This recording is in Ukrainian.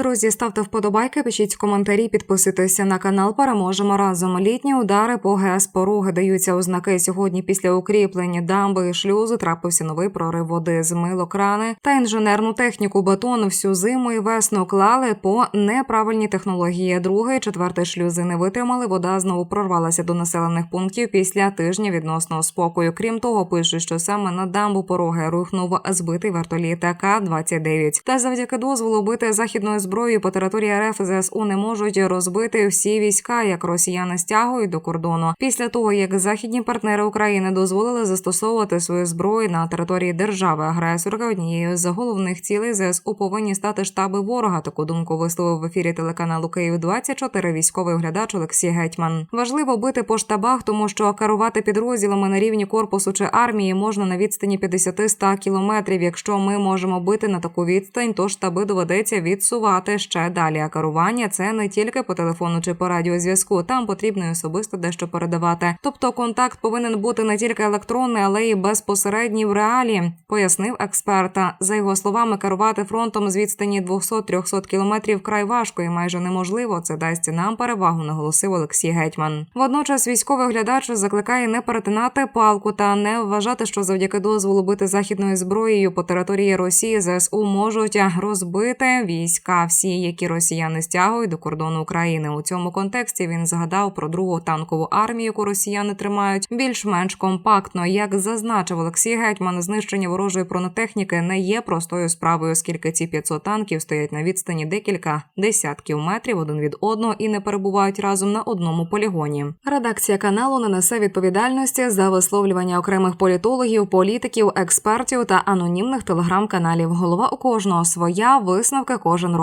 Друзі, ставте вподобайки, пишіть коментарі, підписуйтеся на канал. Переможемо разом. Літні удари по ГЕС Пороги даються ознаки. Сьогодні після укріплення дамби і шлюзи трапився новий прорив води. Змило крани та інженерну техніку бетону всю зиму і весну клали по неправильній технології. Другий, четвертий шлюзи не витримали. Вода знову прорвалася до населених пунктів після тижня відносного спокою. Крім того, пише, що саме на дамбу пороги рухнув збитий вертоліт АК-29. Та завдяки дозволу бити західною зброєю по території РФ ЗСУ не можуть розбити всі війська, як росіяни стягують до кордону. Після того як західні партнери України дозволили застосовувати свою зброю на території держави агресорка, однією з головних цілей ЗСУ повинні стати штаби ворога. Таку думку висловив в ефірі телеканалу Київ 24 військовий оглядач Олексій Гетьман. Важливо бити по штабах, тому що керувати підрозділами на рівні корпусу чи армії можна на відстані 50-100 кілометрів. Якщо ми можемо бити на таку відстань, то штаби доведеться відсувати ще далі. А керування це не тільки по телефону чи по радіозв'язку. Там потрібно і особисто дещо передавати. Тобто контакт повинен бути не тільки електронний, але й безпосередній в реалі, пояснив експерта. За його словами, керувати фронтом з відстані 200-300 кілометрів край важко і майже неможливо. Це дасть нам перевагу, наголосив Олексій Гетьман. Водночас військовий оглядач закликає не перетинати палку та не вважати, що завдяки дозволу бити західною зброєю по території Росії ЗСУ можуть розбити війська, всі, які росіяни стягують до кордону України. У цьому контексті він згадав про другу танкову армію, яку росіяни тримають більш-менш компактно. Як зазначив Олексій Гетьман, знищення ворожої бронетехніки не є простою справою, оскільки ці 500 танків стоять на відстані декілька десятків метрів один від одного і не перебувають разом на одному полігоні. Редакція каналу не несе відповідальності за висловлювання окремих політологів, політиків, експертів та анонімних телеграм-каналів. Голова у кожного своя висновки кожен